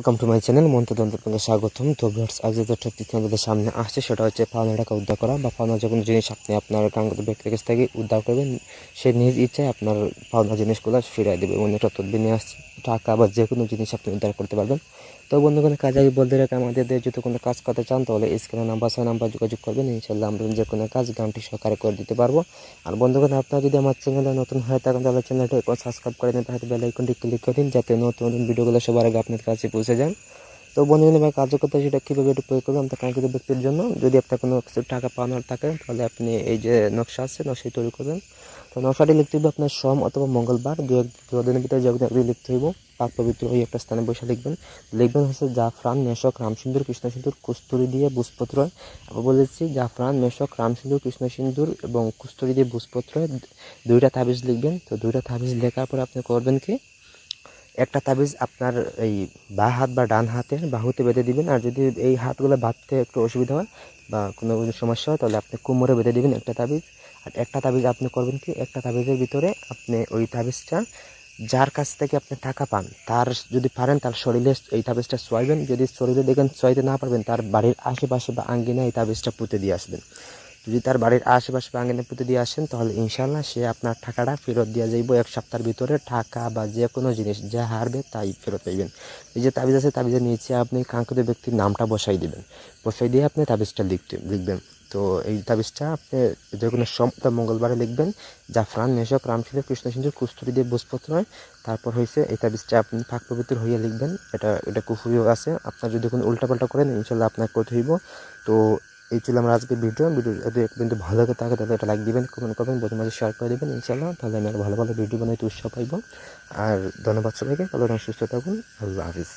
Welcome to my channel মন্তদন্ত আপনাকে স্বাগতম। তো ভিউয়ার্স আজ যে টপিক আমাদের সামনে আসছে, সেটা হচ্ছে পাওনা টাকা উদ্ধার করা বা পাওনা যে কোনো জিনিস আপনি আপনার কাঙ্ক্ষিত ব্যক্তির কাছ থেকে উদ্ধার করবেন, সে নিজ ইচ্ছায় আপনার পাওনা জিনিসগুলো ফিরিয়ে দেবে। এটা তদবির নিয়ে আসছে। টাকা বা যে কোনো জিনিস আপনি উদ্ধার করতে পারবেন। তো বন্ধুগণ, কাজ আগে বলতে রাখে, আমাদের যদি কোনো কাজ করতে চান, তাহলে স্ক্রিনে নাম্বার সে নাম্বার যোগাযোগ করবেন। ইনশাল্লাহ আমরা যে কোনো কাজ গানটি সহকারে করে দিতে পারব। আর বন্ধুগণ, আপনারা যদি আমার চ্যানেলে নতুন হয়ে থাকেন, তাহলে চ্যানেলটা সাবস্ক্রাইব করে দিন তাহলে বেল আইকনটি ক্লিক করে দিন, যাতে নতুন নতুন ভিডিওগুলো সবার আগে আপনার কাছে পৌঁছে যায় তো বন্ধুগণ, এবার কার্যকর্তা সেটা কীভাবে একটু প্রয়োগ করবেন আপনার কাঙ্ক্ষিত ব্যক্তির জন্য, যদি আপনার কোনো কিছু টাকা পাওয়ানোর থাকে, তাহলে আপনি এই যে নকশা আছে নকশাই তৈরি করবেন। তো নকশাটি লিখতে হবে আপনার সোম অথবা মঙ্গলবার দু এক দিনের ভিতরে যখন একদিন লিখতে হইব। পাক পবিত্র ওই একটা স্থানে বসে লিখবেন। লিখবেন হচ্ছে জাফরান মেশক রামসিন্দুর কৃষ্ণ সিন্দুর কুস্তুরি দিয়ে বুসপত্র আবার বলেছি জাফরান মেশক রামসিন্দুর কৃষ্ণ সিন্দুর এবং কুস্তুরি দিয়ে বুসপত্র দুইটা তাবিজ লিখবেন। তো দুইটা তাবিজ লেখার পরে আপনি করবেন কি? একটা তাবিজ আপনার এই বা হাত বা ডান হাতে বাহুতে বেঁধে দিবেন। আর যদি এই হাতগুলো বাঁধতে একটু অসুবিধা হয় বা কোনো সমস্যা হয়, তাহলে আপনি কোমরে বেঁধে দিবেন একটা তাবিজ। আর একটা তাবিজ আপনি করবেন কি, একটা তাবিজের ভিতরে আপনি ওই তাবিজটা যার কাছ থেকে আপনি টাকা পান, তার যদি পারেন, তার শরীরে এই তাবিজটা সোয়াইবেন। যদি শরীরে দেখেন সোয়াইতে না পারবেন, তার বাড়ির আশেপাশে বা আঙ্গিনা এই তাবিজটা পুঁতে দিয়ে আসবেন। যদি তার বাড়ির আশেপাশে বা আঙ্গিনা পুঁতে দিয়ে আসেন, তাহলে ইনশাল্লাহ সে আপনার টাকাটা ফেরত দিয়ে যাইব এক সপ্তাহের ভিতরে। টাকা বা যে কোনো জিনিস যা হারবে তাই ফেরত পাইবেন। এই যে তাবিজ আছে, তাবিজের নিচে আপনি কাঙ্ক্ষিত ব্যক্তির নামটা বসাই দিবেন। বসাই দিয়ে আপনি তাবিজটা লিখতে, লিখবেন। তো এই তাবিজটা আপনি যে কোনো সপ্তাহ মঙ্গলবারে লিখবেন। জাফরান মেশক রামসিন্দুর কৃষ্ণ সিন্দুর কুস্তুরি দিয়ে বসপত্র হয়। তারপর হয়েছে এই তাবিজটা আপনি ফাঁক পবিত্র হইয়া লিখবেন। এটা এটা কুফুরিও আছে। আপনার যদি কোনো উল্টাপাল্টা করেন ইনশাল্লাহ আপনার করতে হইব। তো এই ছিল আমার আজকে ভিডিও। ভিডিও যদি কিন্তু ভালো লাগে থাকে তাহলে এটা লাইক দেবেন কমেন্ট করবেন বন্ধু মাঝে শেয়ার করে দেবেন ইনশাল্লাহ তাহলে আমি আরও ভালো ভালো ভিডিও বানাইতে উৎসাহ পাইব। আর ধন্যবাদ সবাইকে। ভালো সুস্থ থাকুন। আল্লাহ হাফিজ।